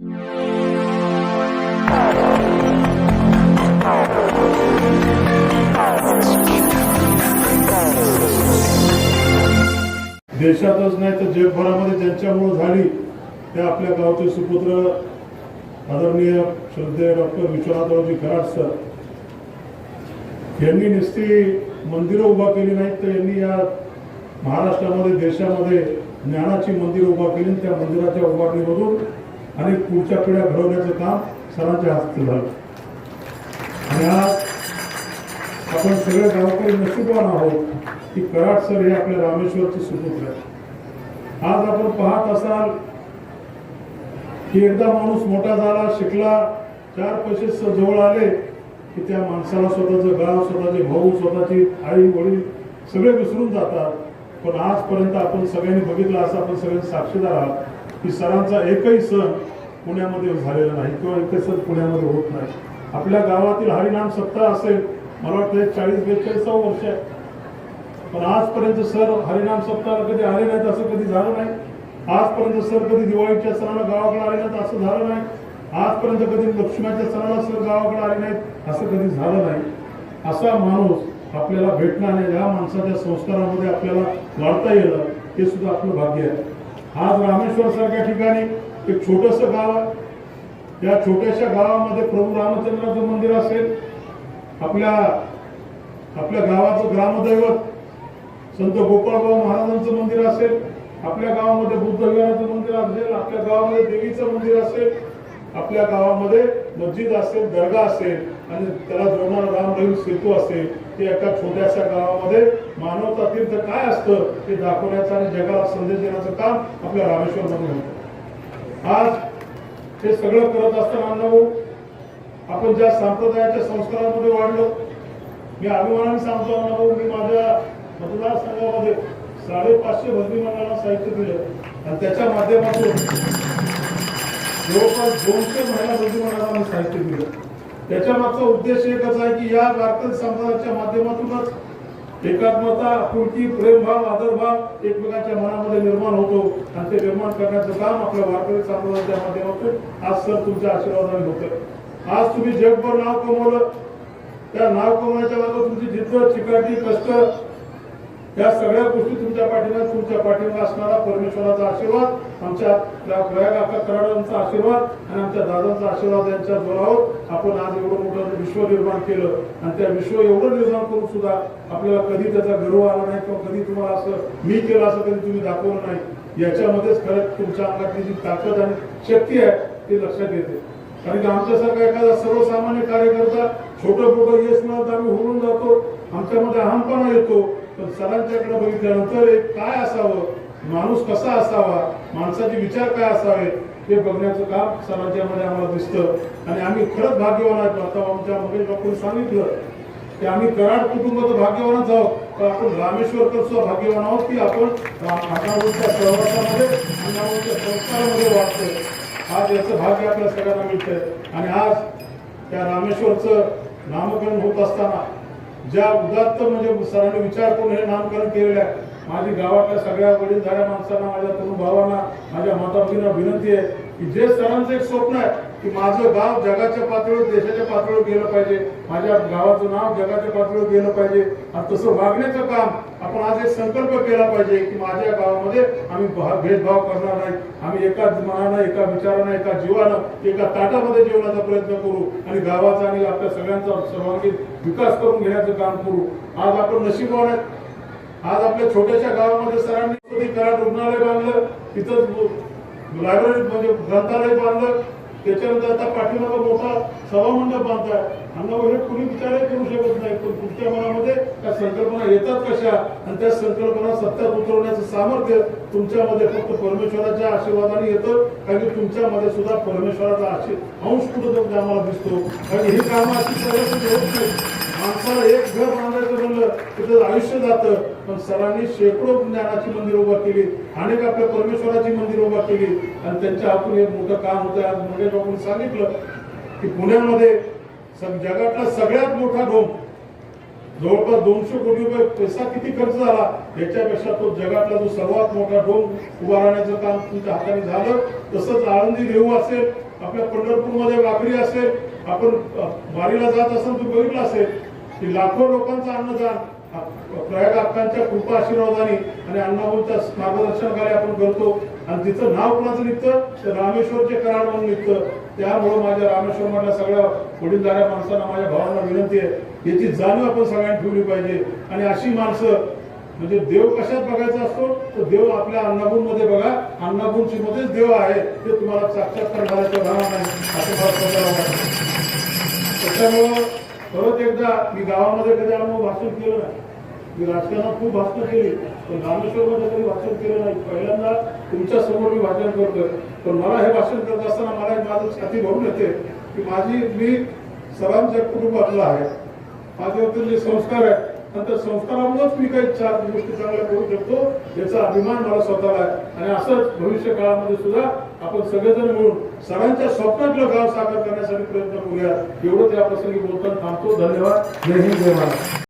देशातच नाही तर जगभरामध्ये ज्यांच्यामुळे झाली त्या आपल्या गावचे सुपुत्र आदरणीय श्रद्धेय डॉक्टर विश्वनाथरावजी कराड सर. यांनी नुसती मंदिरं उभा केली नाहीत तर यांनी या महाराष्ट्रामध्ये देशामध्ये ज्ञानाची मंदिरं उभा केली त्या मंदिराच्या उभारणीमधून आणि पुढच्या पिढ्या घडवण्याचं काम सरांच्या हस्ते झालं. आणि आज आपण सगळे गावकरी नशीबवान आहोत की कराड सर हे आपल्या रामेश्वरचे सुपुत्र आहेत. आज आपण पाहत असाल की एकदा माणूस मोठा झाला शिकला चार पैसे जवळ आले की त्या माणसाला स्वतःचं गाव स्वतःचे भाऊ स्वतःची आई वडील सगळे विसरून जातात. पण आजपर्यंत आपण सगळ्यांनी बघितलं असं आपण सगळे साक्षीदार आहात की सरांचा एकही सण पुण्यामध्ये झालेला नाही किंवा एकही पुण्यामध्ये होत नाही. आपल्या गावातील हरिनाम सप्ताह असेल मला वाटतं चाळीस बेचाळीसावं वर्ष आहे. पण आजपर्यंत सर हरिनाम सप्ताहाला कधी आले नाहीत असं कधी झालं नाही. आजपर्यंत सर कधी दिवाळीच्या सणाला गावाकडे आले नाहीत असं झालं नाही. आजपर्यंत कधी लक्ष्मीच्या सणाला सर गावाकडे आले नाहीत असं कधी झालं नाही. असा माणूस आपल्याला भेटणार आणि या माणसाच्या संस्कारामध्ये आपल्याला वाढता येणं हे सुद्धा आपलं भाग्य आहे. आज रामेश्वर सारख्या ठिकाणी एक छोटंसं गाव आहे. या छोट्याशा गावामध्ये प्रभू रामचंद्राचं मंदिर असेल आपल्या आपल्या गावाचं ग्रामदैवत संत गोपाळबाबा महाराजांचं मंदिर असेल आपल्या गावामध्ये बुद्ध विहाराचं मंदिर असेल आपल्या गावामध्ये देवीचं मंदिर असेल आपल्या गावामध्ये मस्जिद असेल दर्गा असेल आणि त्याला जोडणारा रामदेव सेतू असेल ते एका छोट्याशा गावामध्ये मानवता तीर्थ काय असतं ते दाखवण्याचं आणि जगाला संदेश देण्याचं काम आपल्या रामेश्वरमध्ये होतं. आज हे सगळं करत असताना अण्णाभाऊ आपण ज्या संप्रदायाच्या संस्कारामध्ये वाढलो मी अभिमानाने सांगतो अण्णाभाऊ मी माझ्या मतदारसंघामध्ये साडेपाचशे भजनी मंडळांना साहित्य दिलं. आणि त्याच्या माध्यमातून जवळपास दोनशे महिला भजनी मंडळाला साहित्य दिलं. त्याच्या मागचा उद्देश एकच आहे की या वारकरी संप्रदायाच्या माध्यमातूनच एकात्मता आपुलकी प्रेमभाव आदरभाव एकमेकांच्या मनामध्ये निर्माण होतो. आणि ते निर्माण करण्याचं काम आपल्या वारकरी समाजाच्या माध्यमातून आज सर तुमच्या आशीर्वादाने होतं. आज तुम्ही जगभर नाव कमवलं. त्या नाव कमवण्याच्या मागे तुमची जिद्द चिकाटी कष्ट या सगळ्या गोष्टी तुमच्या पाठीला तुमच्या पाठीला असणारा परमेश्वराचा आशीर्वाद आमच्या त्या प्रयाग काका कराडांचा आशीर्वाद आणि आमच्या दादांचा आशीर्वाद यांच्या जोरावर आपण आज एवढं मोठं म्हणजे विश्व निर्माण केलं. आणि त्या विश्व एवढं निर्माण करून सुद्धा आपल्याला कधी त्याचा गर्व आला नाही किंवा कधी तुम्हाला असं मी केलं असं कधी तुम्ही दाखवलं नाही. याच्यामध्येच खरं तुमच्या अंगातली जी ताकद आणि शक्ती आहे ती लक्षात येते. कारण की आमच्यासारखा एखादा सर्वसामान्य कार्यकर्ता छोटं मोठं यश मिळत आम्ही होऊन जातो. आमच्यामध्ये अहमपणा येतो. पण सरांच्याकडे बघितल्यानंतर एक काय असावं? माणूस कसा असावा? माणसाचे विचार काय असावे हे बघण्याचं काम सरांच्यामध्ये आम्हाला दिसतं. आणि आम्ही खरंच भाग्यवान आहेत. आता आमच्या मगेश बापून सांगितलं की आम्ही कराड कुटुंबाचं भाग्यवानच आहोत. पण आपण रामेश्वरकर सुद्धा भाग्यवान आहोत की आपण हातावरच्या सहवासामध्ये अण्णाभाऊच्या संस्कारामध्ये वाटतोय आज याचं भाग्य आपल्या सगळ्यांना मिळतंय. आणि आज त्या रामेश्वरचं नामकरण होत असताना ज्या उदात्त म्हणजे सरांनी विचार करून हे नामकरण केलेलं आहे. माझी गावातल्या सगळ्या वडीलधाऱ्या माणसांना माझ्या तरुण भावांना माझ्या माता भगिनींना विनंती आहे की जे सरांचं एक स्वप्न आहे की माझं गाव जगाच्या पातळीवर देशाच्या पातळीवर गेलं पाहिजे. माझ्या गावाचं नाव जगाच्या पातळीवर गेलं पाहिजे. आणि तसं वागण्याचं काम आपण आज एक संकल्प केला पाहिजे की माझ्या गावामध्ये आम्ही भेदभाव करणार नाही. आम्ही एका मनानं एका विचारानं एका जीवानं एका ताटामध्ये जेवणाचा प्रयत्न करू आणि गावाचा आणि आपल्या सगळ्यांचा सर्वांगीण विकास करून घेण्याचं काम करू. आज आपण नशीबवान आहेत. आज आपल्या छोट्याशा गावामध्ये सरांनी कराड रुग्णालय बांधलं तिथं लायब्ररी म्हणजे ग्रंथालय बांधलं त्याच्यानंतर आता पाठीमागं मोठा सभामंडप बांधताय अण्णा हे कुणी विचारही करू शकत नाही. पण तुमच्या मनामध्ये त्या संकल्पना येतात कशा? आणि त्या संकल्पना सत्यात उतरवण्याचं सामर्थ्य तुमच्यामध्ये फक्त परमेश्वराच्या आशीर्वादाने येतं कारण की तुमच्यामध्ये सुद्धा परमेश्वराचा आशीर् अंश कुठं आम्हाला दिसतो. कारण ही कामं अशी माणसाला एक घर त्याचं आयुष्य जातं पण सरांनी शेकडो ज्ञानाची मंदिर उभा केली अनेक आपल्या परमेश्वराची मंदिर उभा केली. आणि त्यांच्या हातून एक मोठं काम होतं. आज म्हणजे आपण सांगितलं की पुण्यामध्ये सग- जगातला सगळ्यात मोठा डोम जवळपास दोनशे कोटी रुपये पैसा किती खर्च झाला याच्यापेक्षा तो जगातला जो सर्वात मोठा डोम उभारण्याचं काम तुमच्या हाताने झालं. तसंच आळंदी देऊ असेल आपल्या पंढरपूरमध्ये वाकडी असेल आपण वारीला जात असेल तू बघितलं असेल की लाखो लोकांचं अन्नदान प्रयाग अक्कांच्या कृपा आशीर्वादाने आणि अण्णाभाऊच्या मार्गदर्शनाखाली आपण करतो. आणि तिचं नाव कुणाचं निघतं? तर रामेश्वरचे कराड म्हणून निघतं. त्यामुळं माझ्या रामेश्वर मधल्या सगळ्या वडीलधाऱ्या माणसांना माझ्या भावांना विनंती आहे. याची जाणीव आपण सगळ्यांनी ठेवली पाहिजे. आणि अशी माणसं म्हणजे देव कशात बघायचा असतो? तर देव आपल्या अन्नाभूमध्ये बघा. अन्नाभूंची मध्येच देव आहे. ते तुम्हाला साक्षात्कार करायचं भाव नाही असं मला त्याच्यामुळं एकदा मी गावामध्ये कधी आम्ही भाषण केलं नाही. मी राजकारणात खूप भाषण केली पण रामेश्वरमध्ये कधी भाषण केलं नाही. पहिल्यांदा तुमच्यासमोर मी भाषण करतोय. पण मला हे भाषण करत असताना मला एक माझं छाती भरून येते की माझी मी सरांच्या कुटुंबातला आहे. माझ्यावरती जे संस्कार आहेत आणि त्या संस्कारामुळेच मी काही चार गोष्टी चांगल्या करू शकतो याचा अभिमान मला स्वतःला आहे. आणि असंच भविष्य काळामध्ये सुद्धा आपण सगळेजण मिळून सगळ्यांच्या स्वप्नातलं गाव साकार करण्यासाठी प्रयत्न करूया एवढं त्या प्रसंगी बोलताना थांबतो. धन्यवाद. जय हिंद जय महाराज